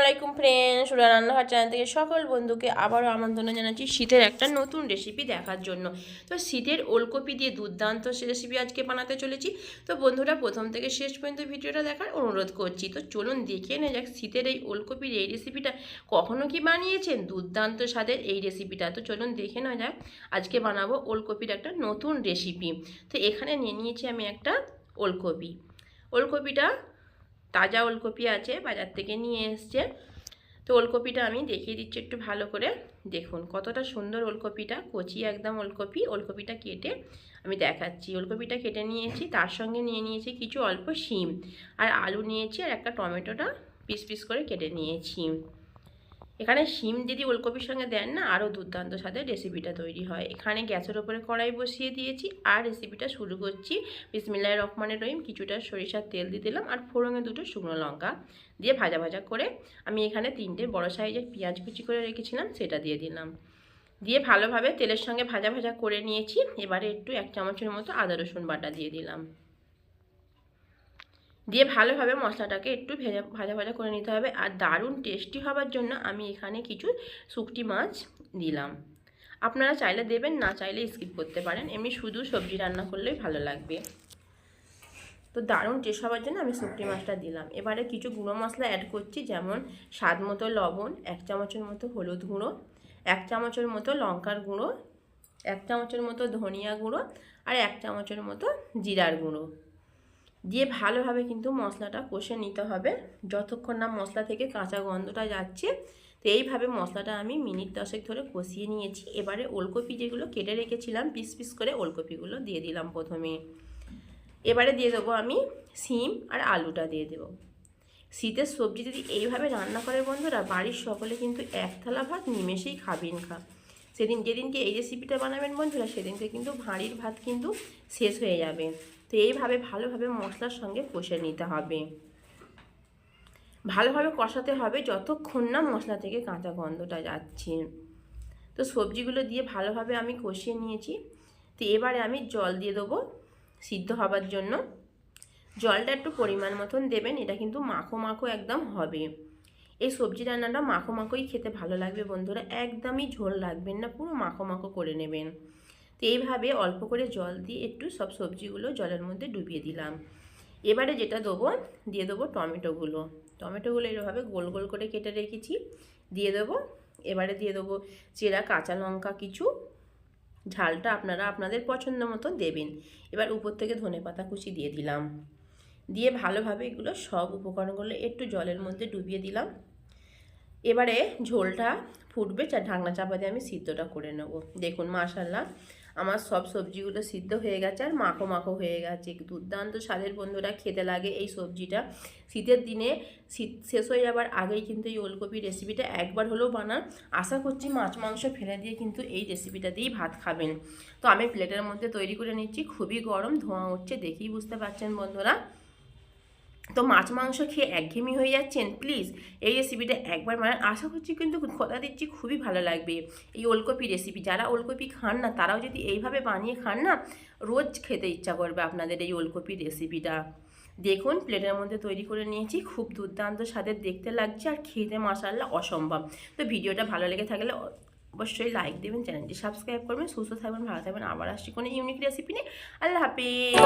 আলাইকুম ফ্রেন্ডস সুরা রান্নাঘর চ্যানেল থেকে সকল বন্ধুকে আবারও আমন্ত্রণ জানাচ্ছি শীতের একটা নতুন রেসিপি দেখার জন্য। তো শীতের ওলকপি দিয়ে দুর্দান্ত রেসিপি আজকে বানাতে চলেছি। তো বন্ধুরা, প্রথম থেকে শেষ পর্যন্ত ভিডিওটা দেখার অনুরোধ করছি। তো চলুন দেখে নে যাক শীতের এই ওলকপির এই রেসিপিটা কখনো কি বানিয়েছেন? দুর্দান্ত স্বাদের এই রেসিপিটা তো চলুন দেখে নেওয়া যাক, আজকে বানাবো ওলকপির একটা নতুন রেসিপি তো এখানে নিয়ে নিয়েছি আমি একটা ওলকপি। ওলকপিটা তাজা ওলকপি আছে, বাজার থেকে নিয়ে এসছে। তো ওলকপিটা আমি দেখিয়ে দিচ্ছি একটু ভালো করে। দেখুন কতটা সুন্দর ওলকপিটা, কচি একদম ওলকপি। ওলকপিটা কেটে আমি দেখাচ্ছি। ওলকপিটা কেটে নিয়েছি, তার সঙ্গে নিয়ে নিয়েছি কিছু অল্প শিম। আর আলু নিয়েছি আর একটা টমেটোটা পিস পিস করে কেটে নিয়েছি। এখানে শিম যদি ওলকপির সঙ্গে দেন না, আরও দুর্দান্ত স্বাদের রেসিপিটা তৈরি হয়। এখানে গ্যাসের ওপরে কড়াই বসিয়ে দিয়েছি আর রেসিপিটা শুরু করছি। বিসমিল্লাহ রহমানের রহিম, কিছুটা সরিষার তেল দিয়ে দিলাম আর ফোড়ঙে দুটো শুকনো লঙ্কা দিয়ে ভাজা ভাজা করে আমি এখানে তিনটে বড় সাইজের পেঁয়াজ কুচি করে রেখেছিলাম, সেটা দিয়ে দিলাম। দিয়ে ভালোভাবে তেলের সঙ্গে ভাজা ভাজা করে নিয়েছি। এবারে একটু এক চামচের মতো আদা রসুন বাটা দিয়ে দিলাম। দিয়ে ভালোভাবে মশলাটাকে একটু ভেজা, ভাজা ভাজা করে নিতে হবে। আর দারুণ টেস্টি হবার জন্য আমি এখানে কিছু শুকটি মাছ দিলাম। আপনারা চাইলে দেবেন, না চাইলে স্কিপ করতে পারেন। এমনি শুধু সবজি রান্না করলেই ভালো লাগবে। তো দারুণ টেস্ট হওয়ার জন্য আমি শুকটি মাছটা দিলাম। এবারে কিছু গুঁড়ো মশলা অ্যাড করছি, যেমন স্বাদ মতো লবণ, এক চামচের মতো হলুদ গুঁড়ো, এক চামচের মতো লঙ্কার গুঁড়ো, এক চামচের মতো ধনিয়া গুঁড়ো, আর এক চামচের মতো জিরার গুঁড়ো। দিয়ে ভালোভাবে কিন্তু মশলাটা কষে নিতে হবে। যতক্ষণ না মশলা থেকে কাঁচা গন্ধটা যাচ্ছে, তো এইভাবে মশলাটা আমি মিনিট দশেক ধরে কষিয়ে নিয়েছি। এবারে ওলকপি যেগুলো কেটে রেখেছিলাম, পিস পিস করে ওলকপিগুলো দিয়ে দিলাম প্রথমে। এবারে দিয়ে দেবো আমি সিম আর আলুটা দিয়ে দেবো। শীতের সবজি যদি এইভাবে রান্না করে বন্ধুরা, বাড়ির সকলে কিন্তু এক থালা ভাত নিমেষেই খাবেন খা। সেদিন যেদিনকে এই রেসিপিটা বানাবেন বন্ধুরা, সেদিনকে কিন্তু ভাঁড়ির ভাত কিন্তু শেষ হয়ে যাবে। তো এইভাবে ভালোভাবে মশলার সঙ্গে কষে নিতে হবে। ভালোভাবে কষাতে হবে যতক্ষণ না মশলা থেকে কাঁচা গন্ধটা যাচ্ছে। তো সবজিগুলো দিয়ে ভালোভাবে আমি কষিয়ে নিয়েছি। তো এবারে আমি জল দিয়ে দেবো সিদ্ধ হবার জন্য। জলটা একটু পরিমাণ মতন দেবেন, এটা কিন্তু মাখো মাখো একদম হবে। এই সবজি রান্নাটা মাখো মাখোই খেতে ভালো লাগবে বন্ধুরা, একদমই ঝোল লাগবেন না, পুরো মাখো মাখো করে নেবেন। তো এইভাবে অল্প করে জল দিয়ে একটু সব সবজিগুলো জলের মধ্যে ডুবিয়ে দিলাম। এবারে যেটা দেবো, দিয়ে দেবো টমেটোগুলো। টমেটোগুলো এরভাবে গোল গোল করে কেটে রেখেছি। দিয়ে দেবো, এবারে দিয়ে দেবো চেরা কাঁচা লঙ্কা কিছু। ঝালটা আপনারা আপনাদের পছন্দ মতো দেবেন। এবার উপর থেকে ধনে পাতা কুচি দিয়ে দিলাম। দিয়ে ভালোভাবে এগুলো সব উপকরণগুলো একটু জলের মধ্যে ডুবিয়ে দিলাম। এবারে ঝোলটা ফুটবে, চা ঢাকনা চাপা দিয়ে আমি সিদ্ধটা করে নেব। দেখুন মাশাল্লাহ আমার সব সবজিগুলো সিদ্ধ হয়ে গেছে আর মাখো মাখো হয়ে গেছে। দুর্দান্ত স্বাদের বন্ধুরা খেতে লাগে এই সবজিটা। শীতের দিনে শীত শেষ হয়ে যাবার আগেই কিন্তু এই ওলকপি রেসিপিটা একবার হলেও বানান। আশা করছি মাছ, মাংস ফেলে দিয়ে কিন্তু এই রেসিপিটা দিয়েই ভাত খাবেন। তো আমি প্লেটের মধ্যে তৈরি করে নিচ্ছি। খুবই গরম, ধোঁয়া উঠছে, দেখেই বুঝতে পারছেন বন্ধুরা। তো মাছ মাংস খেয়ে একঘেমি হয়ে যাচ্ছেন? প্লিজ এই রেসিপিটা একবার মানে আশা করছি কিন্তু কথা দিচ্ছি খুবই ভালো লাগবে। এই ওলকপি রেসিপি যারা ওলকপি খান না, তারাও যদি এইভাবে বানিয়ে খান না, রোজ খেতে ইচ্ছা করবে আপনাদের এই ওলকপি রেসিপিটা দেখুন প্লেটের মধ্যে তৈরি করে নিয়েছি। খুব দুর্দান্ত স্বাদের, দেখতে লাগছে আর খেতে মশাল্লা অসম্ভব। তো ভিডিওটা ভালো লেগে থাকলে অবশ্যই লাইক দেবেন চ্যানেলটি সাবস্ক্রাইব করবেন, সুস্থ থাকবেন, ভালো থাকবেন। আবার আসছি কোনো ইউনিক রেসিপি নিয়ে। আল্লাহ হাফিজ।